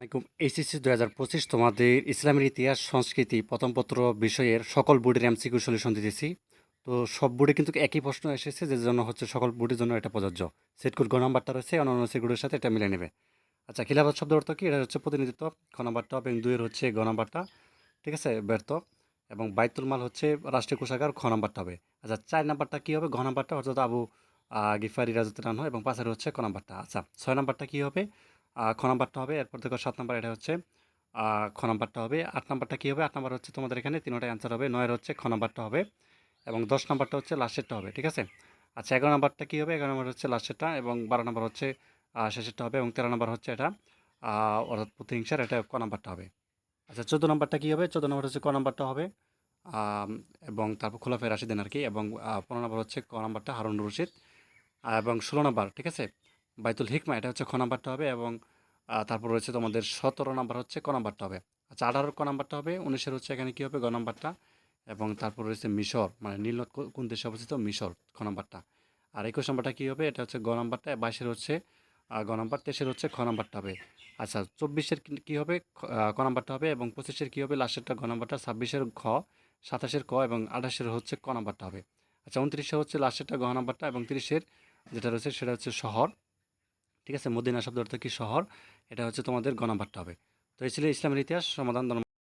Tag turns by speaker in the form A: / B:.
A: আসসালামাইকুম দু হাজার পঁচিশ তোমাদের ইসলামের ইতিহাস, সংস্কৃতি প্রথম পত্র বিষয়ের সকল বোর্ডের এমসিকিউ সলিউশন দিতেছি। তো সব বোর্ডে কিন্তু একই প্রশ্ন এসেছে যে জন্য হচ্ছে সকল বোর্ডের জন্য এটা প্রযোজ্য। সেট কোড গ নাম্বারটা রয়েছে, অন্যান্য সেটগুলোর সাথে এটা মিলে নেবে। আচ্ছা খিলাফত শব্দ অর্থ কি? এটা হচ্ছে প্রতিনিধিত্ব। খ নাম্বারটা এবং দুইয়ের হচ্ছে গ নাম্বারটা। ঠিক আছে? ব্যর্থ। এবং বাইতুল মাল হচ্ছে রাষ্ট্রীয় কোষাগার, খ নাম্বারটা হবে। আচ্ছা চার নাম্বারটা কী হবে? ঘ নাম্বারটা অর্থাৎ আবু গিফারি রাজত্ব রান হয় এবং পাশের হচ্ছে ক নাম্বারটা। আচ্ছা ছয় নাম্বারটা কী হবে? খ নাম্বারটা হবে, এরপর দেখো সাত নাম্বার, এটা হচ্ছে খ নাম্বারটা হবে। আট নাম্বারটা কী হবে? আট নাম্বার হচ্ছে তোমাদের এখানে তিনটা অ্যান্সার হবে, নয়ের হচ্ছে খ নাম্বারটা হবে এবং দশ নাম্বারটা হচ্ছে লাস্টেরটা হবে, ঠিক আছে? আচ্ছা এগারো নাম্বারটা কী হবে? এগারো নাম্বার হচ্ছে লাস্টেরটা এবং বারো নাম্বার হচ্ছে শেষেরটা হবে এবং তেরো নাম্বার হচ্ছে এটা অর্থাৎ প্রতিহিংসার এটা ক নাম্বারটা হবে। আচ্ছা চোদ্দ নাম্বারটা কী হবে? চোদ্দ নাম্বার হচ্ছে ক নাম্বারটা হবে এবং তারপর খোলাফের রাশিদিন আর কি এবং পনেরো নাম্বার হচ্ছে ক নাম্বারটা হারুন রশিদ এবং ষোলো নাম্বার, ঠিক আছে? বাইতুল হিকমা, এটা হচ্ছে খ নাম্বারটা হবে এবং তারপর রয়েছে তোমাদের সতেরো নাম্বার হচ্ছে ক নাম্বারটা হবে। আচ্ছা আঠারোর ক নাম্বারটা হবে, উনিশের হচ্ছে এখানে কী হবে? গ নাম্বারটা এবং তারপর রয়েছে মিশর মানে নীলনদ কো- কোন দেশে অবস্থিত? মিশর খ নাম্বারটা। আর একুশ নাম্বারটা কী হবে? এটা হচ্ছে গ নাম্বারটা, বাইশের হচ্ছে গ নাম্বার, তেইশের হচ্ছে খ নাম্বারটা হবে। আচ্ছা চব্বিশের কি- কী হবে? ক নাম্বারটা হবে এবং পঁচিশের কী হবে? লাস্টেরটা গ নাম্বারটা, ছাব্বিশের খ সাতাশের ক এবং আঠাশের হচ্ছে ক নাম্বারটা হবে। আচ্ছা উনত্রিশে হচ্ছে লাস্টেরটা গ নাম্বারটা এবং তিরিশের যেটা রয়েছে সেটা হচ্ছে শহর। ঠিক আছে মদিনা শব্দ অর্থ কি শহর এটা হচ্ছে তোমাদের গ হবে তো এই ছিল ইসলামের ইতিহাস, সমাধান।